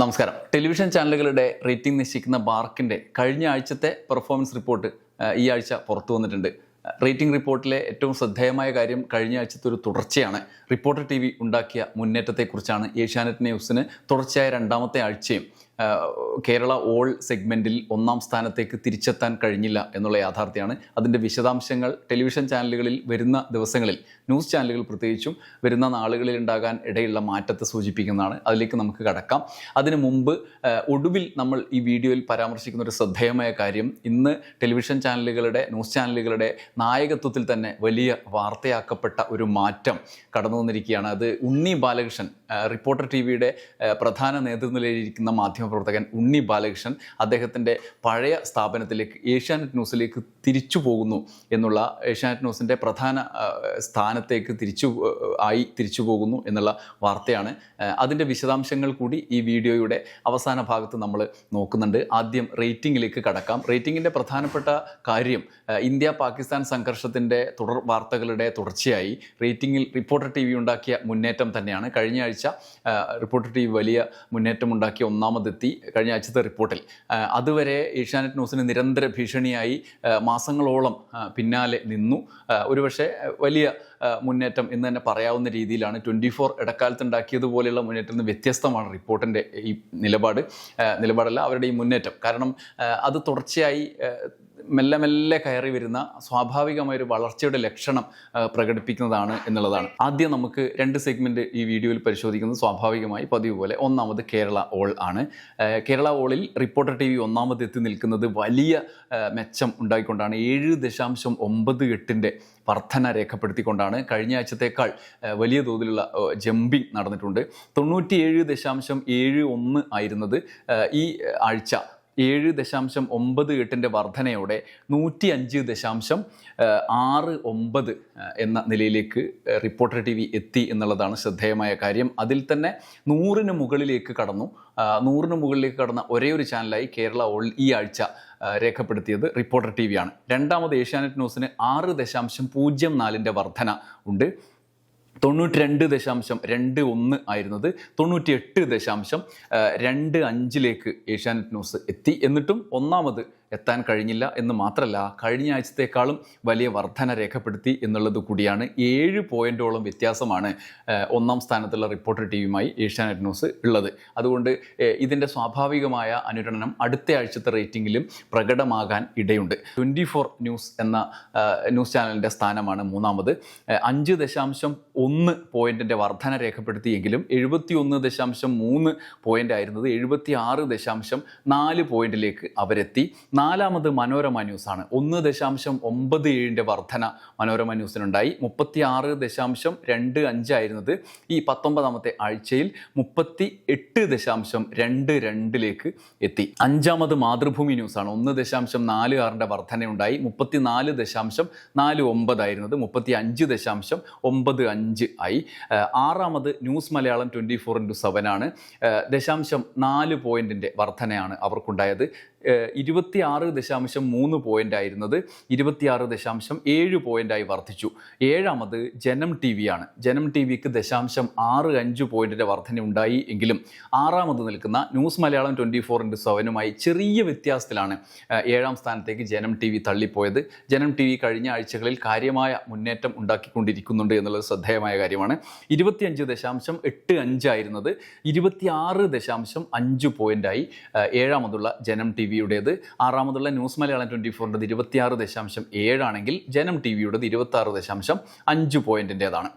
നമസ്കാരം. ടെലിവിഷൻ ചാനലുകളുടെ റേറ്റിംഗ് നിശ്ചയിക്കുന്ന ബാർക്കിന്റെ കഴിഞ്ഞ ആഴ്ചത്തെ പെർഫോമൻസ് റിപ്പോർട്ട് ഈ ആഴ്ച പുറത്തു വന്നിട്ടുണ്ട്. റേറ്റിംഗ് റിപ്പോർട്ടിലെ ഏറ്റവും ശ്രദ്ധേയമായ കാര്യം കഴിഞ്ഞ ആഴ്ചത്തെ ഒരു തുടർച്ചയാണ്. റിപ്പോർട്ടർ ടി വി ഉണ്ടാക്കിയ മുന്നേറ്റത്തെക്കുറിച്ചാണ് ഏഷ്യാനെറ്റ് ന്യൂസിന് തുടർച്ചയായ രണ്ടാമത്തെ ആഴ്ചയും. കേരള ഓൾ സെഗ്മെന്റിൽ ഒന്നാം സ്ഥാനത്തേക്ക് തിരിച്ചെത്താൻ കഴിഞ്ഞില്ല എന്നുള്ള യാഥാർത്ഥ്യമാണ്. അതിന്റെ വിശദാംശങ്ങൾ ടെലിവിഷൻ ചാനലുകളിൽ വരുന്ന ദിവസങ്ങളിൽ ന്യൂസ് ചാനലുകൾ പ്രത്യേകിച്ചും വരുന്ന നാളുകളിൽ ഉണ്ടാകാൻ ഇടയുള്ള മാറ്റത്തെ സൂചിപ്പിക്കുന്നതാണ്. അതിലേക്ക് നമുക്ക് കടക്കാം. അതിനു മുമ്പ് ഒടുവിൽ നമ്മൾ ഈ വീഡിയോയിൽ പരാമർശിക്കുന്ന ഒരു ശ്രദ്ധേയമായ കാര്യം ഇന്ന് ടെലിവിഷൻ ചാനലുകളുടെ ന്യൂസ് ചാനലുകളുടെ നായകത്വത്തിൽ തന്നെ വലിയ വാർത്തയാക്കപ്പെട്ട ഒരു മാറ്റം കടന്നു വന്നിരിക്കുകയാണ് അത് ഉണ്ണി ബാലകൃഷ്ണൻ റിപ്പോർട്ടർ ടി വിയുടെ പ്രധാന നേതൃനിലയിലിരിക്കുന്ന മാധ്യമപ്രവർത്തകൻ ഉണ്ണി ബാലകൃഷ്ണൻ അദ്ദേഹത്തിന്റെ പഴയ സ്ഥാപനത്തിലേക്ക് ഏഷ്യാനെറ്റ് ന്യൂസിലേക്ക് തിരിച്ചു പോകുന്നു എന്നുള്ള ഏഷ്യാനെറ്റ് ന്യൂസിന്റെ പ്രധാന സ്ഥാനത്തേക്ക് തിരിച്ചു ആയി തിരിച്ചു പോകുന്നു എന്നുള്ള വാർത്തയാണ്. അതിന്റെ വിശദാംശങ്ങൾ കൂടി ഈ വീഡിയോയുടെ അവസാന ഭാഗത്ത് നമ്മൾ നോക്കുന്നുണ്ട്. ആദ്യം റേറ്റിംഗിലേക്ക് കടക്കാം. റേറ്റിംഗിന്റെ പ്രധാനപ്പെട്ട കാര്യം ഇന്ത്യ പാകിസ്ഥാൻ സംഘർഷത്തിന്റെ തുടർ വാർത്തകളുടെ തുടർച്ചയായി റേറ്റിംഗിൽ റിപ്പോർട്ടർ ടി വി ഉണ്ടാക്കിയ മുന്നേറ്റം തന്നെയാണ്. കഴിഞ്ഞ ആഴ്ച ആ, റിപ്പോർട്ട് ടി വലിയ മുന്നേറ്റം ഉണ്ടാക്കിയ ഒന്നാമതെത്തി കഴിഞ്ഞ ആഴ്ചത്തെ റിപ്പോർട്ടിൽ. അതുവരെ ഏഷ്യാനെറ്റ് ന്യൂസിന് നിരന്തര ഭീഷണിയായി മാസങ്ങളോളം പിന്നാലെ നിന്നു. ഒരുപക്ഷെ വലിയ മുന്നേറ്റം എന്ന് തന്നെ പറയാവുന്ന രീതിയിലാണ് ട്വന്റി ഫോർ ഇടക്കാലത്ത് ഉണ്ടാക്കിയതുപോലെയുള്ള മുന്നേറ്റത്തിൽ നിന്ന് വ്യത്യസ്തമാണ് റിപ്പോർട്ടിന്റെ ഈ നിലപാട്. നിലപാടല്ല അവരുടെ ഈ മുന്നേറ്റം. കാരണം അത് തുടർച്ചയായി മെല്ലെ മെല്ലെ കയറി വരുന്ന സ്വാഭാവികമായ ഒരു വളർച്ചയുടെ ലക്ഷണം പ്രകടിപ്പിക്കുന്നതാണ് എന്നുള്ളതാണ്. ആദ്യം നമുക്ക് രണ്ട് സെഗ്മെന്റ് ഈ വീഡിയോയിൽ പരിശോധിക്കുന്നത് സ്വാഭാവികമായി പതിവ് പോലെ. ഒന്നാമത് കേരള ഓൾ ആണ്. കേരള ഓളിൽ റിപ്പോർട്ടർ ടി വി ഒന്നാമത് എത്തി നിൽക്കുന്നത് വലിയ മെച്ചം ഉണ്ടായിക്കൊണ്ടാണ്. ഏഴ് ദശാംശം ഒമ്പത് എട്ടിന്റെ വർധന രേഖപ്പെടുത്തിക്കൊണ്ടാണ്. കഴിഞ്ഞ ആഴ്ചത്തേക്കാൾ വലിയ തോതിലുള്ള ജമ്പിങ് നടന്നിട്ടുണ്ട്. തൊണ്ണൂറ്റിയേഴ് ദശാംശം ഏഴ് ഒന്ന് ആയിരുന്നത് ഈ ആഴ്ച ഏഴ് ദശാംശം ഒമ്പത് എട്ടിന്റെ വർധനയോടെ നൂറ്റി അഞ്ച് ദശാംശം ആറ് ഒമ്പത് എന്ന നിലയിലേക്ക് റിപ്പോർട്ടർ ടി വി എത്തി എന്നുള്ളതാണ് ശ്രദ്ധേയമായ കാര്യം. അതിൽ തന്നെ നൂറിന് മുകളിലേക്ക് കടന്നു. നൂറിന് മുകളിലേക്ക് കടന്ന ഒരേ ഒരു ചാനലായി കേരള ഓൾ ഈ ആഴ്ച രേഖപ്പെടുത്തിയത് റിപ്പോർട്ടർ ടി വിയാണ് രണ്ടാമത് ഏഷ്യാനെറ്റ് ന്യൂസിന് ആറ് ദശാംശം പൂജ്യം നാലിന്റെ വർധന ഉണ്ട്. തൊണ്ണൂറ്റി രണ്ട് ദശാംശം രണ്ട് ഒന്ന് ആയിരുന്നത് തൊണ്ണൂറ്റി എട്ട് ദശാംശം രണ്ട് അഞ്ചിലേക്ക് ഏഷ്യാനെറ്റ് ന്യൂസ് എത്തി. എന്നിട്ടും ഒന്നാമത് എത്താൻ കഴിഞ്ഞില്ല എന്ന് മാത്രമല്ല കഴിഞ്ഞ ആഴ്ചത്തേക്കാളും വലിയ വർധന രേഖപ്പെടുത്തി എന്നുള്ളത് കൂടിയാണ്. ഏഴ് പോയിന്റോളം വ്യത്യാസമാണ് ഒന്നാം സ്ഥാനത്തുള്ള റിപ്പോർട്ടർ ടി വിയുമായി ഏഷ്യാനെറ്റ് ന്യൂസ് ഉള്ളത്. അതുകൊണ്ട് ഇതിന്റെ സ്വാഭാവികമായ അനുരണനം അടുത്ത ആഴ്ചത്തെ റേറ്റിംഗിലും പ്രകടമാകാൻ ഇടയുണ്ട്. ട്വന്റി ഫോർ ന്യൂസ് എന്ന ന്യൂസ് ചാനലിന്റെ സ്ഥാനമാണ് മൂന്നാമത്. അഞ്ച് ദശാംശം ഒന്ന് പോയിന്റിന്റെ വർധന രേഖപ്പെടുത്തിയെങ്കിലും എഴുപത്തി ഒന്ന് ദശാംശം മൂന്ന് പോയിന്റ് ആയിരുന്നത് എഴുപത്തി ആറ് ദശാംശം നാല് പോയിന്റിലേക്ക് അവരെത്തി. നാലാമത് മനോരമ ന്യൂസാണ്. ഒന്ന് ദശാംശം ഒമ്പത് ഏഴിന്റെ വർധന മനോരമ ന്യൂസിനുണ്ടായി. മുപ്പത്തി ആറ് ദശാംശം രണ്ട് അഞ്ചായിരുന്നത് ഈ പത്തൊമ്പതാമത്തെ ആഴ്ചയിൽ മുപ്പത്തി എട്ട് ദശാംശം രണ്ട് രണ്ടിലേക്ക് എത്തി. അഞ്ചാമത് മാതൃഭൂമി ന്യൂസാണ്. ഒന്ന് ദശാംശം നാല് ആറിന്റെ വർധനയുണ്ടായി. മുപ്പത്തി നാല് ദശാംശം നാല് ഒമ്പതായിരുന്നത് മുപ്പത്തി അഞ്ച് ദശാംശം ഒമ്പത് അഞ്ച് ആയി. ആറാമത് news Malayalam twenty four into seven ആണ് ദശാംശം നാല് പോയിന്റിന്റെ വർധനയാണ് അവർക്കുണ്ടായത്. ഇരുപത്തി ആറ് ദശാംശം മൂന്ന് പോയിന്റ് ആയിരുന്നത് ഇരുപത്തിയാറ് ദശാംശം ഏഴ് പോയിന്റായി വർദ്ധിച്ചു. ഏഴാമത് ജനം ടി വി ആണ്. ജനം ടി വിക്ക് ദശാംശം ആറ് അഞ്ച് പോയിന്റിന്റെ വർധന ഉണ്ടായി എങ്കിലും ആറാമത് നിൽക്കുന്ന news Malayalam twenty four into സെവനുമായി ചെറിയ വ്യത്യാസത്തിലാണ് ഏഴാം സ്ഥാനത്തേക്ക് ജനം ടി വി തള്ളിപ്പോയത്. ജനം ടി വി കഴിഞ്ഞ ആഴ്ചകളിൽ കാര്യമായ മുന്നേറ്റം ഉണ്ടാക്കിക്കൊണ്ടിരിക്കുന്നുണ്ട് എന്നുള്ളത് ശ്രദ്ധേയമായ കാര്യമാണ്. ഇരുപത്തിയഞ്ച് ദശാംശം എട്ട് അഞ്ചായിരുന്നത് ഇരുപത്തിയാറ് ദശാംശം അഞ്ച് പോയിന്റായി ഏഴാമതുള്ള ജനം ടി വിയുടേത്. ആറാമതുള്ള ന്യൂസ് മലയാളം ട്വന്റി ഫോറിന്റെ ഇരുപത്തിയാറ് ദശാംശം ഏഴാണെങ്കിൽ ജനം ടി വിയുടേത് ഇരുപത്താറ് ദശാംശം അഞ്ച് പോയിന്റിന്റെതാണ്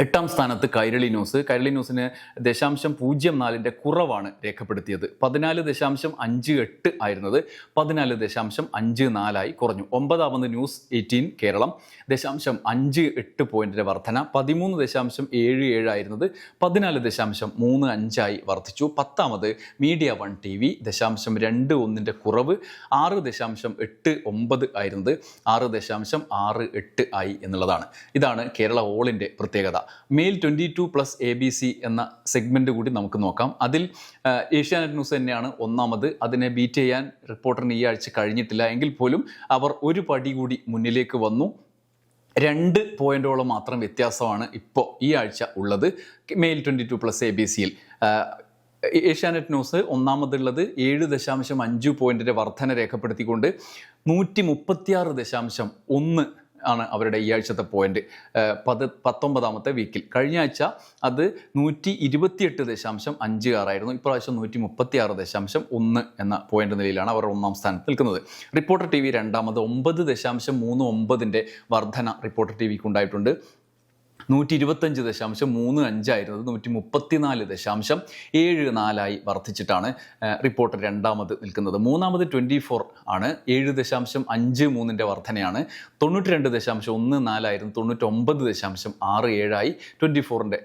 എട്ടാം സ്ഥാനത്ത് കൈരളി ന്യൂസ്. കൈരളി ന്യൂസിന് ദശാംശം പൂജ്യം നാലിന്റെ കുറവാണ് രേഖപ്പെടുത്തിയത്. പതിനാല് ദശാംശം അഞ്ച് എട്ട് ആയിരുന്നത്. പതിനാല് ദശാംശം അഞ്ച് നാലായി കുറഞ്ഞു. ഒമ്പതാമത് ന്യൂസ് എയ്റ്റീൻ കേരളം. ദശാംശം അഞ്ച് എട്ട് പോയിന്റിന്റെ വർധന. പതിമൂന്ന് ദശാംശം ഏഴ് ഏഴായിരുന്നത് പതിനാല് ദശാംശം മൂന്ന് അഞ്ചായി വർദ്ധിച്ചു പത്താമത് മീഡിയ വൺ ടി വി ദശാംശം രണ്ട് ഒന്നിന്റെ കുറവ്. ആറ് ദശാംശം എട്ട് ഒമ്പത് ആയിരുന്നത്. ആറ് ദശാംശം ആറ് എട്ട് ആയി എന്നുള്ളതാണ്. ഇതാണ് കേരള ഓളിന്റെ പ്രത്യേകത. Male twenty two plus A B C എന്ന സെഗ്മെന്റ് കൂടി നമുക്ക് നോക്കാം. അതിൽ ഏഷ്യാനെറ്റ് ന്യൂസ് തന്നെയാണ് ഒന്നാമത്. അതിനെ ബീറ്റ് ചെയ്യാൻ റിപ്പോർട്ടറിന് ഈ ആഴ്ച കഴിഞ്ഞിട്ടില്ല. എങ്കിൽ പോലും അവർ ഒരു പടി കൂടി മുന്നിലേക്ക് വന്നു. രണ്ട് പോയിന്റോളം മാത്രം വ്യത്യാസമാണ് ഇപ്പോൾ ഈ ആഴ്ച ഉള്ളത്. Male twenty two plus A B സിയിൽ. ഏഷ്യാനെറ്റ് ന്യൂസ് ഒന്നാമതുള്ളത് ഏഴ് ദശാംശം അഞ്ച് പോയിന്റിന്റെ വർധന രേഖപ്പെടുത്തിക്കൊണ്ട് നൂറ്റി മുപ്പത്തിയാറ് ദശാംശം ഒന്ന് ആണ് അവരുടെ ഈ ആഴ്ചത്തെ പോയിന്റ് പത് പത്തൊമ്പതാമത്തെ വീക്കിൽ കഴിഞ്ഞ ആഴ്ച അത് നൂറ്റി ഇരുപത്തിയെട്ട് ദശാംശം അഞ്ച് ആറായിരുന്നു. ഇപ്രാവശ്യം നൂറ്റി മുപ്പത്തി ആറ് ദശാംശം ഒന്ന് എന്ന പോയിന്റ് നിലയിലാണ് അവർ ഒന്നാം സ്ഥാനത്ത് നിൽക്കുന്നത്. റിപ്പോർട്ടർ ടി വി രണ്ടാമത് ഒമ്പത് ദശാംശം മൂന്ന് ഒമ്പതിന്റെ വർധന റിപ്പോർട്ടർ ടി വിക്ക് ഉണ്ടായിട്ടുണ്ട്. നൂറ്റി ഇരുപത്തഞ്ച് ദശാംശം മൂന്ന് അഞ്ചായിരുന്നത് നൂറ്റി മുപ്പത്തിനാല് ദശാംശം ഏഴ് നാലായി വർദ്ധിച്ചിട്ടാണ് റിപ്പോർട്ട് രണ്ടാമത് നിൽക്കുന്നത്. മൂന്നാമത് ട്വന്റി ഫോർ ആണ്. ഏഴ് ദശാംശം അഞ്ച് മൂന്നിന്റെ വർധനയാണ്. തൊണ്ണൂറ്റി രണ്ട് ദശാംശം ഒന്ന് നാലായിരുന്നു. തൊണ്ണൂറ്റൊമ്പത് ദശാംശം ആറ് ഏഴായി ട്വന്റി ഫോറിന്റെ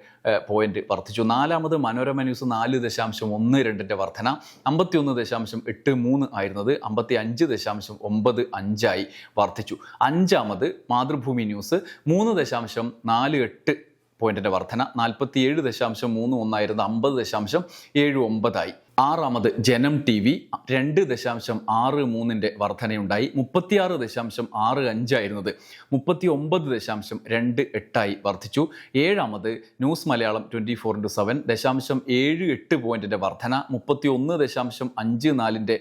പോയിന്റ് വർദ്ധിച്ചു. നാലാമത് മനോരമ ന്യൂസ് നാല് ദശാംശം ഒന്ന് രണ്ടിന്റെ വർധന. അമ്പത്തി ഒന്ന് ദശാംശം എട്ട് മൂന്ന് ആയിരുന്നത് അമ്പത്തി അഞ്ച് ദശാംശം ഒമ്പത് അഞ്ചായി വർദ്ധിച്ചു. അഞ്ചാമത് മാതൃഭൂമി ന്യൂസ് മൂന്ന് ദശാംശം നാല് എട്ട് പോയിന്റിന്റെ വർധന. നാൽപ്പത്തി ഏഴ് ദശാംശം മൂന്ന് ഒന്നായിരുന്നത് അമ്പത് ദശാംശം ഏഴ് ഒമ്പതായി. ആറാമത് ജനം ടി വി. രണ്ട് ദശാംശം ആറ് മൂന്നിന്റെ വർധനയുണ്ടായി. മുപ്പത്തിയാറ് ദശാംശം ആറ് അഞ്ചായിരുന്നത്. മുപ്പത്തി ഒമ്പത് ദശാംശം രണ്ട് എട്ടായി വർദ്ധിച്ചു ഏഴാമത് news Malayalam twenty four into seven ദശാംശം ഏഴ് എട്ട് പോയിന്റിന്റെ വർധന. മുപ്പത്തി ഒന്ന് ദശാംശം അഞ്ച് നാലിന്റെ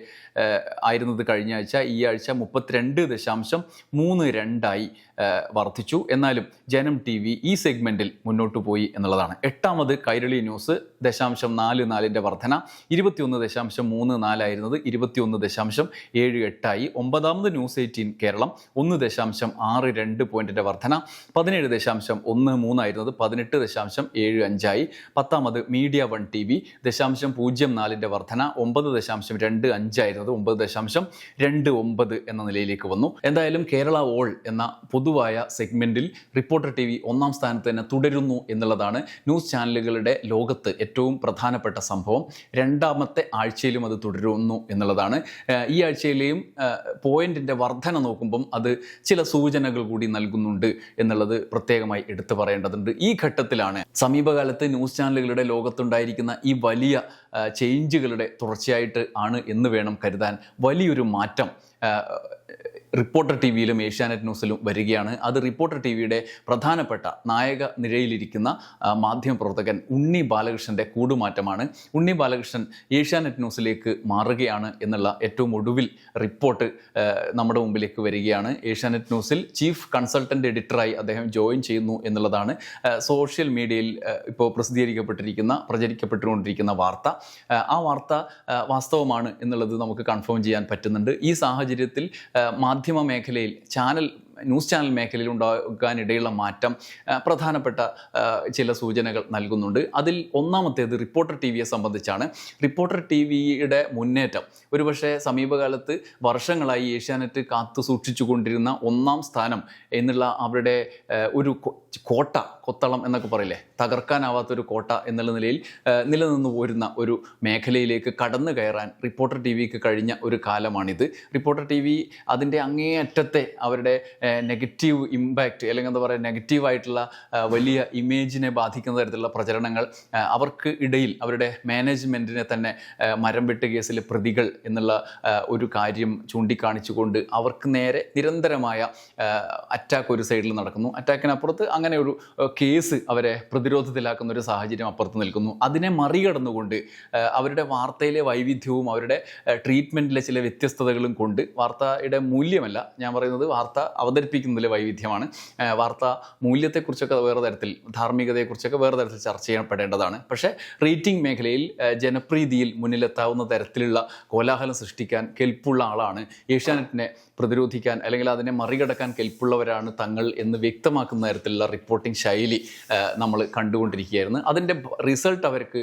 ആയിരുന്നത് കഴിഞ്ഞ ആഴ്ച. ഈ ആഴ്ച മുപ്പത്തിരണ്ട് ദശാംശം മൂന്ന് രണ്ടായി വർദ്ധിച്ചു എന്നാലും ജനം ടി വി ഈ സെഗ്മെന്റിൽ മുന്നോട്ട് പോയി എന്നുള്ളതാണ്. എട്ടാമത് കൈരളി ന്യൂസ് ദശാംശം നാല് നാലിന്റെ വർധന. ഇരുപത്തിയൊന്ന് ദശാംശം മൂന്ന് നാലായിരുന്നത് ഇരുപത്തിയൊന്ന് ദശാംശം ഏഴ് എട്ടായി. ഒമ്പതാമത് ന്യൂസ് എയ്റ്റീൻ കേരളം ഒന്ന് ദശാംശം ആറ് രണ്ട് പോയിന്റിന്റെ വർധന. പതിനേഴ് ദശാംശം ഒന്ന് മൂന്നായിരുന്നത് പതിനെട്ട് ദശാംശം ഏഴ് അഞ്ചായി. പത്താമത് മീഡിയ വൺ ടി വി ദശാംശം പൂജ്യം നാലിന്റെ വർധന ഒമ്പത് ദശാംശം രണ്ട് അഞ്ചായിരുന്നത് ഒമ്പത് ദശാംശം രണ്ട് ഒമ്പത് എന്ന നിലയിലേക്ക് വന്നു. എന്തായാലും കേരള ഓൾ എന്ന പൊതുവായ സെഗ്മെന്റിൽ റിപ്പോർട്ടർ ടി വി ഒന്നാം സ്ഥാനത്ത് തന്നെ തുടരുന്നു എന്നുള്ളതാണ് ന്യൂസ് ചാനലുകളുടെ ലോകത്ത് ഏറ്റവും പ്രധാനപ്പെട്ട സംഭവം. രണ്ടാമത്തെ ആഴ്ചയിലും അത് തുടരുന്നു എന്നുള്ളതാണ്. ഈ ആഴ്ചയിലെയും പോയിന്റിന്റെ വർധന നോക്കുമ്പം അത് ചില സൂചനകൾ കൂടി നൽകുന്നുണ്ട് എന്നുള്ളത് പ്രത്യേകമായി എടുത്തു പറയേണ്ടതുണ്ട്. ഈ ഘട്ടത്തിലാണ് സമീപകാലത്ത് ന്യൂസ് ചാനലുകളുടെ ലോകത്തുണ്ടായിരിക്കുന്ന ഈ വലിയ ചേഞ്ചുകളുടെ തുടർച്ചയായിട്ട് ആണ് എന്ന് വേണം കരുതാൻ വലിയൊരു മാറ്റം റിപ്പോർട്ടർ ടി വിയിലും ഏഷ്യാനെറ്റ് ന്യൂസിലും വരികയാണ്. അത് റിപ്പോർട്ടർ ടി വിയുടെ പ്രധാനപ്പെട്ട നായക നിരയിലിരിക്കുന്ന മാധ്യമപ്രവർത്തകൻ ഉണ്ണി ബാലകൃഷ്ണന്റെ കൂടുമാറ്റമാണ്. ഉണ്ണി ബാലകൃഷ്ണൻ ഏഷ്യാനെറ്റ് ന്യൂസിലേക്ക് മാറുകയാണ് എന്നുള്ള ഏറ്റവും ഒടുവിൽ റിപ്പോർട്ട് നമ്മുടെ മുമ്പിലേക്ക് വരികയാണ്. ഏഷ്യാനെറ്റ് ന്യൂസിൽ ചീഫ് കൺസൾട്ടന്റ് എഡിറ്ററായി അദ്ദേഹം ജോയിൻ ചെയ്യുന്നു എന്നുള്ളതാണ് സോഷ്യൽ മീഡിയയിൽ ഇപ്പോൾ പ്രസിദ്ധീകരിക്കപ്പെട്ടിരിക്കുന്ന പ്രചരിക്കപ്പെട്ടുകൊണ്ടിരിക്കുന്ന വാർത്ത. ആ, വാർത്ത വാസ്തവമാണ് എന്നുള്ളത് നമുക്ക് കൺഫേം ചെയ്യാൻ പറ്റുന്നുണ്ട്. ഈ സാഹചര്യത്തിൽ മാധ്യമ മേഖലയിൽ ചാനൽ ന്യൂസ് ചാനൽ മേഖലയിൽ ഉണ്ടാകാനിടയുള്ള മാറ്റം പ്രധാനപ്പെട്ട ചില സൂചനകൾ നൽകുന്നുണ്ട്. അതിൽ ഒന്നാമത്തേത് റിപ്പോർട്ടർ ടി വിയെ സംബന്ധിച്ചാണ്. റിപ്പോർട്ടർ ടി വിയുടെ മുന്നേറ്റം. ഒരുപക്ഷെ സമീപകാലത്ത് വർഷങ്ങളായി ഏഷ്യാനെറ്റ് കാത്തു സൂക്ഷിച്ചുകൊണ്ടിരുന്ന ഒന്നാം സ്ഥാനം എന്നുള്ള അവരുടെ ഒരു കോട്ട കൊത്തളം എന്നൊക്കെ പറയില്ലേ? തകർക്കാനാവാത്തൊരു കോട്ട എന്നുള്ള നിലയിൽ നിലനിന്നു പോരുന്ന ഒരു മേഖലയിലേക്ക് കടന്നു കയറാൻ റിപ്പോർട്ടർ ടി വിക്ക് കഴിഞ്ഞ ഒരു കാലമാണിത്. റിപ്പോർട്ടർ ടി വി അതിന്റെ അങ്ങേയറ്റത്തെ അവരുടെ നെഗറ്റീവ് ഇമ്പാക്റ്റ് അല്ലെങ്കിൽ എന്താ പറയുക നെഗറ്റീവായിട്ടുള്ള വലിയ ഇമേജിനെ ബാധിക്കുന്ന തരത്തിലുള്ള പ്രചരണങ്ങൾ അവർക്ക് ഇടയിൽ അവരുടെ മാനേജ്മെന്റിനെ തന്നെ മരം വെട്ട് കേസിലെ പ്രതികൾ എന്നുള്ള ഒരു കാര്യം ചൂണ്ടിക്കാണിച്ചുകൊണ്ട് അവർക്ക് നേരെ നിരന്തരമായ അറ്റാക്ക് ഒരു സൈഡിൽ നടക്കുന്നു. അറ്റാക്കിനപ്പുറത്ത് അങ്ങനെ ഒരു കേസ് അവരെ പ്രതിരോധത്തിലാക്കുന്ന ഒരു സാഹചര്യം അപ്പുറത്ത് നിൽക്കുന്നു. അതിനെ മറികടന്നുകൊണ്ട് അവരുടെ വാർത്തയിലെ വൈവിധ്യവും അവരുടെ ട്രീറ്റ്മെന്റിലെ ചില വ്യത്യസ്തതകളും കൊണ്ട് വാർത്തയുടെ മൂല്യമല്ല. ഞാൻ പറയുന്നത് വാർത്ത അവതരിപ്പിക്കുന്നതിലെ വൈവിധ്യമാണ്. വാർത്ത മൂല്യത്തെക്കുറിച്ചൊക്കെ വേറെ തരത്തിൽ ധാർമ്മികതയെക്കുറിച്ചൊക്കെ വേറെ തരത്തിൽ ചർച്ച ചെയ്യപ്പെടേണ്ടതാണ്. പക്ഷേ റേറ്റിംഗ് മേഖലയിൽ ജനപ്രീതിയിൽ മുന്നിലെത്താവുന്ന തരത്തിലുള്ള കോലാഹലം സൃഷ്ടിക്കാൻ കെൽപ്പുള്ള ആളാണ് ഏഷ്യാനെറ്റിനെ പ്രതിരോധിക്കാൻ അല്ലെങ്കിൽ അതിനെ മറികടക്കാൻ കെൽപ്പുള്ളവരാണ് തങ്ങൾ എന്ന് വ്യക്തമാക്കുന്ന തരത്തിലുള്ള റിപ്പോർട്ടിംഗ് ശൈലി നമ്മൾ കണ്ടുകൊണ്ടിരിക്കുകയായിരുന്നു. അതിന്റെ റിസൾട്ട് അവർക്ക്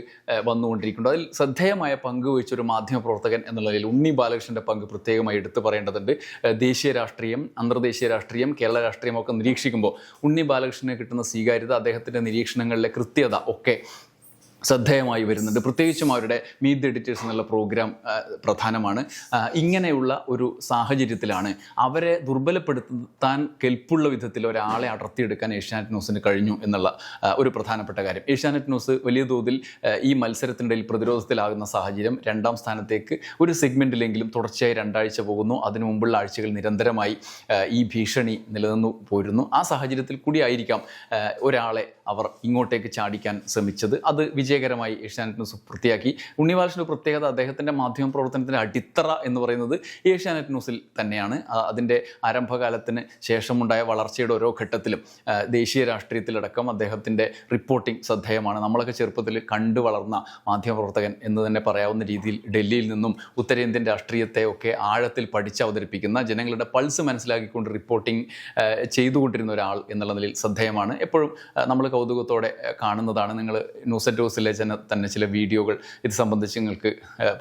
വന്നുകൊണ്ടിരിക്കുന്നു അതിൽ ശ്രദ്ധേയമായ പങ്ക് വഹിച്ച ഒരു മാധ്യമ പ്രവർത്തകൻ എന്നുള്ള നിലയിൽ ഉണ്ണി ബാലകൃഷ്ണന്റെ പങ്ക് പ്രത്യേകമായി എടുത്തു പറയേണ്ടതുണ്ട്. ദേശീയ രാഷ്ട്രീയം അന്തർദേശീയ രാഷ്ട്രീയം കേരള രാഷ്ട്രീയം ഒക്കെ നിരീക്ഷിക്കുമ്പോൾ ഉണ്ണി ബാലകൃഷ്ണന് കിട്ടുന്ന സ്വീകാര്യത അദ്ദേഹത്തിന്റെ നിരീക്ഷണങ്ങളിലെ കൃത്യത ഒക്കെ ശ്രദ്ധേയമായി വരുന്നുണ്ട് പ്രത്യേകിച്ചും അവരുടെ മീറ്റ് എഡിറ്റേഴ്സ് എന്നുള്ള പ്രോഗ്രാം പ്രധാനമാണ്. ഇങ്ങനെയുള്ള ഒരു സാഹചര്യത്തിലാണ് അവരെ ദുർബലപ്പെടുത്താൻ കെൽപ്പുള്ള വിധത്തിൽ ഒരാളെ അടർത്തിയെടുക്കാൻ ഏഷ്യാനെറ്റ് ന്യൂസിന് കഴിഞ്ഞു എന്നുള്ള ഒരു പ്രധാനപ്പെട്ട കാര്യം. ഏഷ്യാനെറ്റ് ന്യൂസ് വലിയ തോതിൽ ഈ മത്സരത്തിനിടയിൽ പ്രതിരോധത്തിലാകുന്ന സാഹചര്യം രണ്ടാം സ്ഥാനത്തേക്ക് ഒരു സെഗ്മെന്റിലെങ്കിലും തുടർച്ചയായി രണ്ടാഴ്ച പോകുന്നു. അതിനു മുമ്പുള്ള ആഴ്ചകൾ നിരന്തരമായി ഈ ഭീഷണി നിലനിന്നു പോരുന്നു. ആ സാഹചര്യത്തിൽ കൂടിയായിരിക്കാം ഒരാളെ അവർ ഇങ്ങോട്ടേക്ക് ചാടിക്കാൻ ശ്രമിച്ചത്. അത് വിജയകരമായി ഏഷ്യാനെറ്റ് ന്യൂസ് പൂർത്തിയാക്കി. ഉണ്ണിവാലിന്റെ പ്രത്യേകത അദ്ദേഹത്തിന്റെ മാധ്യമ പ്രവർത്തനത്തിന്റെ അടിത്തറ എന്ന് പറയുന്നത് ഏഷ്യാനെറ്റ് ന്യൂസിൽ തന്നെയാണ്. അതിന്റെ ആരംഭകാലത്തിന് ശേഷമുണ്ടായ വളർച്ചയുടെ ഓരോ ഘട്ടത്തിലും ദേശീയ രാഷ്ട്രീയത്തിലടക്കം അദ്ദേഹത്തിന്റെ റിപ്പോർട്ടിംഗ് ശ്രദ്ധേയമാണ്. നമ്മളൊക്കെ ചെറുപ്പത്തിൽ കണ്ടു വളർന്ന മാധ്യമപ്രവർത്തകൻ എന്ന് തന്നെ പറയാവുന്ന രീതിയിൽ ഡൽഹിയിൽ നിന്നും ഉത്തരേന്ത്യൻ രാഷ്ട്രീയത്തെ ഒക്കെ ആഴത്തിൽ പഠിച്ച് അവതരിപ്പിക്കുന്ന ജനങ്ങളുടെ പൾസ് മനസ്സിലാക്കിക്കൊണ്ട് റിപ്പോർട്ടിംഗ് ചെയ്തുകൊണ്ടിരുന്ന ഒരാൾ എന്നുള്ള നിലയിൽ ശ്രദ്ധേയമാണ്. എപ്പോഴും നമ്മൾ കൗതുകത്തോടെ കാണുന്നതാണ്. നിങ്ങൾ ന്യൂസ് ന്യൂസിലെ ജന തന്നെ ചില വീഡിയോകൾ ഇത് സംബന്ധിച്ച് നിങ്ങൾക്ക്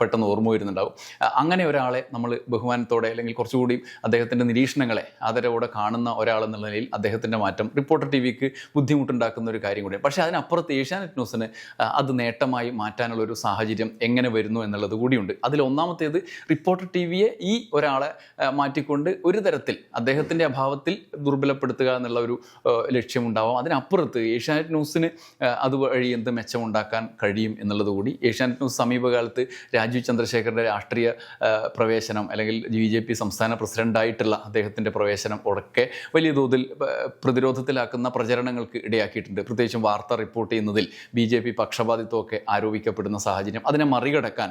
പെട്ടെന്ന് ഓർമ്മ വരുന്നുണ്ടാവും. അങ്ങനെ ഒരാളെ നമ്മൾ ബഹുമാനത്തോടെ അല്ലെങ്കിൽ കുറച്ചുകൂടി അദ്ദേഹത്തിന്റെ നിരീക്ഷണങ്ങളെ ആദരവോടെ കാണുന്ന ഒരാൾ എന്നുള്ള നിലയിൽ അദ്ദേഹത്തിന്റെ മാറ്റം റിപ്പോർട്ടർ ടി വിക്ക് ബുദ്ധിമുട്ടുണ്ടാക്കുന്ന ഒരു കാര്യം കൂടിയാണ്. പക്ഷേ അതിനപ്പുറത്ത് ഏഷ്യാനെറ്റ് ന്യൂസിന് അത് നേട്ടമായി മാറ്റാനുള്ള ഒരു സാഹചര്യം എങ്ങനെ വരുന്നു എന്നുള്ളത് കൂടിയുണ്ട്. അതിൽ ഒന്നാമത്തേത് റിപ്പോർട്ടർ ടി വിയെ ഈ ഒരാളെ മാറ്റിക്കൊണ്ട് ഒരു തരത്തിൽ അദ്ദേഹത്തിന്റെ അഭാവത്തിൽ ദുർബലപ്പെടുത്തുക എന്നുള്ള ഒരു ലക്ഷ്യമുണ്ടാവാം. അതിനപ്പുറത്ത് ഏഷ്യാനെറ്റ് ന്യൂസിന് അതുവഴി എന്ത് മെച്ചമുണ്ടാക്കാൻ കഴിയും എന്നുള്ളത് കൂടി. ഏഷ്യാനെറ്റ് ന്യൂസ് സമീപകാലത്ത് രാജീവ് ചന്ദ്രശേഖരന്റെ രാഷ്ട്രീയ പ്രവേശനം അല്ലെങ്കിൽ ബി ജെ പി സംസ്ഥാന പ്രസിഡന്റായിട്ടുള്ള അദ്ദേഹത്തിന്റെ പ്രവേശനം ഒക്കെ വലിയ തോതിൽ പ്രതിരോധത്തിലാക്കുന്ന പ്രചരണങ്ങൾക്ക് ഇടയാക്കിയിട്ടുണ്ട്. പ്രത്യേകിച്ചും വാർത്ത റിപ്പോർട്ട് ചെയ്യുന്നതിൽ ബി ജെ പി പക്ഷപാതിത്വമൊക്കെ ആരോപിക്കപ്പെടുന്ന സാഹചര്യം അതിനെ മറികടക്കാൻ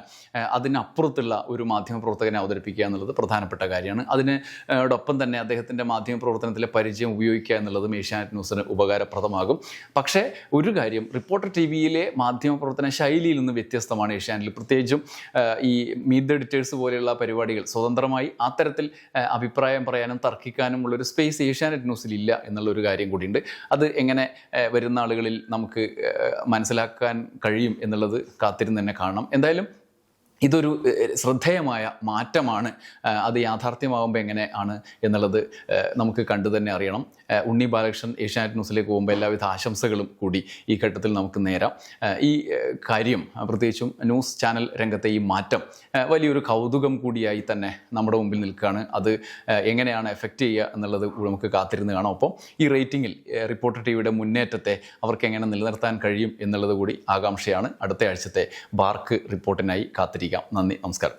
അതിനപ്പുറത്തുള്ള ഒരു മാധ്യമപ്രവർത്തകനെ അവതരിപ്പിക്കുക എന്നുള്ളത് പ്രധാനപ്പെട്ട കാര്യമാണ്. അതിനോടൊപ്പം തന്നെ അദ്ദേഹത്തിന്റെ മാധ്യമപ്രവർത്തനത്തിലെ പരിചയം ഉപയോഗിക്കുക എന്നുള്ളതും ഏഷ്യാനെറ്റ് ന്യൂസിന് ഉപകാരപ്രദമാകും. പക്ഷേ ഒരു കാര്യം റിപ്പോർട്ടർ ടി വിയിലെ മാധ്യമപ്രവർത്തന ശൈലിയിൽ നിന്ന് വ്യത്യസ്തമാണ് ഏഷ്യാനിൽ പ്രത്യേകിച്ചും ഈ മീറ്റ് എഡിറ്റേഴ്സ് പോലെയുള്ള പരിപാടികൾ സ്വതന്ത്രമായി അത്തരത്തിൽ തരത്തിൽ അഭിപ്രായം പറയാനും തർക്കിക്കാനും ഉള്ളൊരു സ്പേസ് ഏഷ്യാനെറ്റ് ന്യൂസിൽ ഇല്ല എന്നുള്ളൊരു കാര്യം കൂടിയുണ്ട്. അത് എങ്ങനെ വരുന്ന ആളുകളിൽ നമുക്ക് മനസ്സിലാക്കാൻ കഴിയും എന്നുള്ളത് കാത്തിരുന്ന് തന്നെ കാണണം. എന്തായാലും ഇതൊരു ശ്രദ്ധേയമായ മാറ്റമാണ് അത് യാഥാർത്ഥ്യമാകുമ്പോൾ എങ്ങനെ ആണ് എന്നുള്ളത് നമുക്ക് കണ്ടു തന്നെ അറിയണം. ഉണ്ണി ബാലകൃഷ്ണൻ ഏഷ്യാനെറ്റ് ന്യൂസിലേക്ക് പോകുമ്പോൾ എല്ലാവിധ ആശംസകളും കൂടി ഈ ഘട്ടത്തിൽ നമുക്ക് നേരാം. ഈ കാര്യം പ്രത്യേകിച്ചും ന്യൂസ് ചാനൽ രംഗത്തെ ഈ മാറ്റം വലിയൊരു കൗതുകം കൂടിയായി തന്നെ നമ്മുടെ മുമ്പിൽ നിൽക്കുകയാണ്. അത് എങ്ങനെയാണ് എഫക്റ്റ് ചെയ്യുക എന്നുള്ളത് നമുക്ക് കാത്തിരുന്ന് കാണാം. ഒപ്പം ഈ റേറ്റിംഗിൽ റിപ്പോർട്ടർ ടി വിയുടെ മുന്നേറ്റത്തെ അവർക്ക് എങ്ങനെ നിലനിർത്താൻ കഴിയും എന്നുള്ളത് കൂടി ആകാംക്ഷയാണ്. അടുത്ത ആഴ്ചത്തെ ബാർക്ക് റിപ്പോർട്ടിനായി കാത്തിരിക്കാം നന്ദി. നമസ്കാരം.